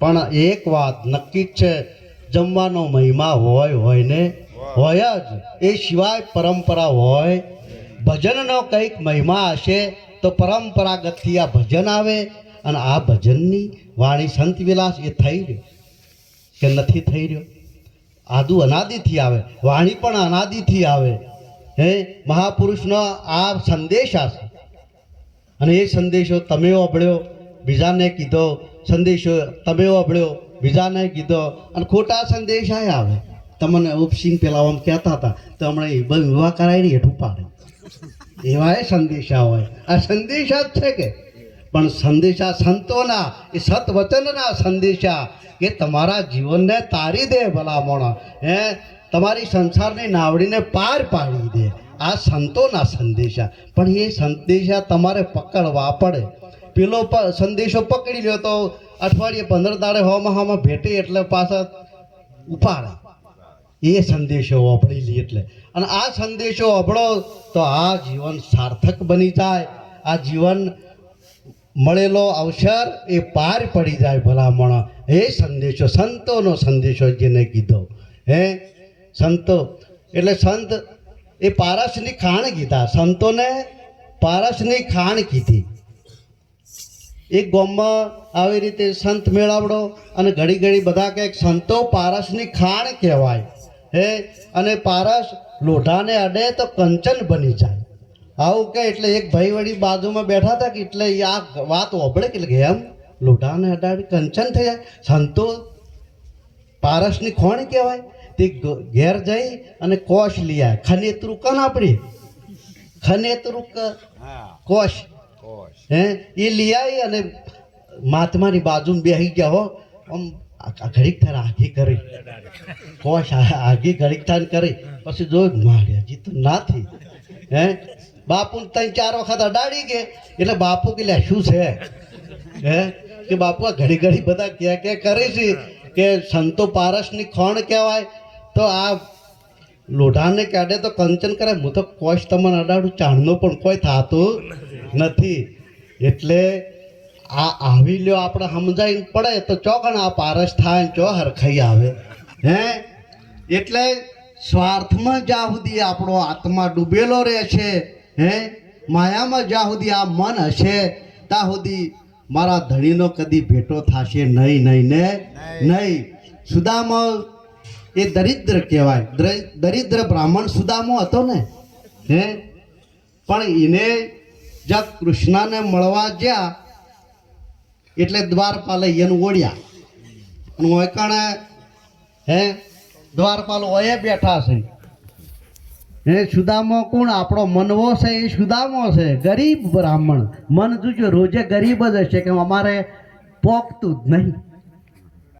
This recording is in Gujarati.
પણ એક વાત નક્કી જ છે, જમવાનો મહિમા હોય હોય ને, હોય જ. એ સિવાય પરંપરા હોય. ભજનનો કંઈક મહિમા હશે તો પરંપરાગતથી આ ભજન આવે અને આ ભજનની વાણી સંત વિલાસ એ થઈ રહ્યો કે નથી થઈ રહ્યો? આદુ અનાદિથી આવે, વાણી પણ અનાદિથી આવે. હે? મહાપુરુષનો આ સંદેશ આશે અને એ સંદેશો તમે અભળ્યો બીજાને કીધો સંદેશો તમે વાપર્યો બીજાને કીધો અને ખોટા સંદેશા આવે. તમને ઉપસિંહ પેલા આમ કહેતા હતા તો હમણાં એ વિવાહ કરાય ને હેઠું પાડે. એવા એ સંદેશા હોય. આ સંદેશા જ છે કે, પણ સંદેશા સંતોના, એ સતવચનના સંદેશા કે તમારા જીવનને તારી દે ભલામણ. હે, તમારી સંસારની નાવડીને પાર પાડી દે. આ સંતોના સંદેશા. પણ એ સંદેશા તમારે પકડવા પડે. પેલો સંદેશો પકડી લ્યો તો અઠવાડિયે પંદર દાડે હોમાં હોમાં ભેટે એટલે પાછા ઉપાડે એ સંદેશો વાપરી લી એટલે. અને આ સંદેશો વાપરો તો આ જીવન સાર્થક બની જાય. આ જીવન મળેલો અવસર એ પાર પડી જાય ભલામણ. એ સંદેશો, સંતોનો સંદેશો જેને કીધો. હે? સંતો. એટલે સંત એ પારસની ખાણ કીધા. સંતોને પારસની ખાણ કીધી. એક ગોમમાં આવી રીતે સંત મેળાવડો અને ઘડી ઘડી બધા કંઈક સંતો પારસની ખાણ કહેવાય. હે? અને પારસ લોઢાને અડે તો કંચન બની જાય. આવું કે એટલે એક ભાઈ વળી બાજુમાં બેઠા હતા કે એટલે આ વાત ઓભળે કે એમ લોઢાને અડાડી કંચન થઈ જાય. સંતો પારસની ખોણ કહેવાય. તે ઘેર જઈ અને કોશ લઈ આવે ખનેતરું કન આપણી? ખનેતરું કોશ. હે? એ લઈ આવી અને મહાત્માની બાજુમાં બેસી ગયા હો. આમ ઘડીક થાય આગી કરી. કોશ આઘી ઘડીક થાય કરી. પછી જોયું મારે હજી તો નાથી. હે? બાપુ ત્રણ ચાર વખત અડાડી કે. એટલે બાપુ કે લે, શું છે? હે? કે બાપુ આ ઘડી ઘડી બધા ક્યાં ક્યાં કરે છે કે સંતો પારસની ખોણ કહેવાય. તો આ લોઢાને કાઢે તો કંચન કરે હું તો કોશ તમને અડાડું. ચાણનો પણ કોઈ થતું નથી. એટલે આ આવી લ્યો આપણે સમજાઈને પડે તો ચોકણ આ પારસ થાય ચો હરખાઈ આવે. હે? એટલે સ્વાર્થમાં જ્યાં સુધી આપણો આત્મા ડૂબેલો રહે છે હે? માયામાં જ્યાં સુધી આ મન હશે ત્યાં સુધી મારા ધણીનો કદી ભેટો થશે નહીં નહીં ને? નહીં. સુદામો એ દરિદ્ર કહેવાય. દરિદ્ર બ્રાહ્મણ સુદામો હતો ને? હે? પણ એને જ્યાં કૃષ્ણને મળવા ગયા એટલે દ્વારપાલે એનું ઓળ્યા. અને ઓય કણે હે, દ્વારપાલ ઓએ બેઠા છે. હે, સુદામો કોણ? આપણો મનવો છે, એ સુદામો છે. ગરીબ બ્રાહ્મણ. મન જોજો, રોજે ગરીબ જ હશે કે અમારે પોકતું જ નહીં.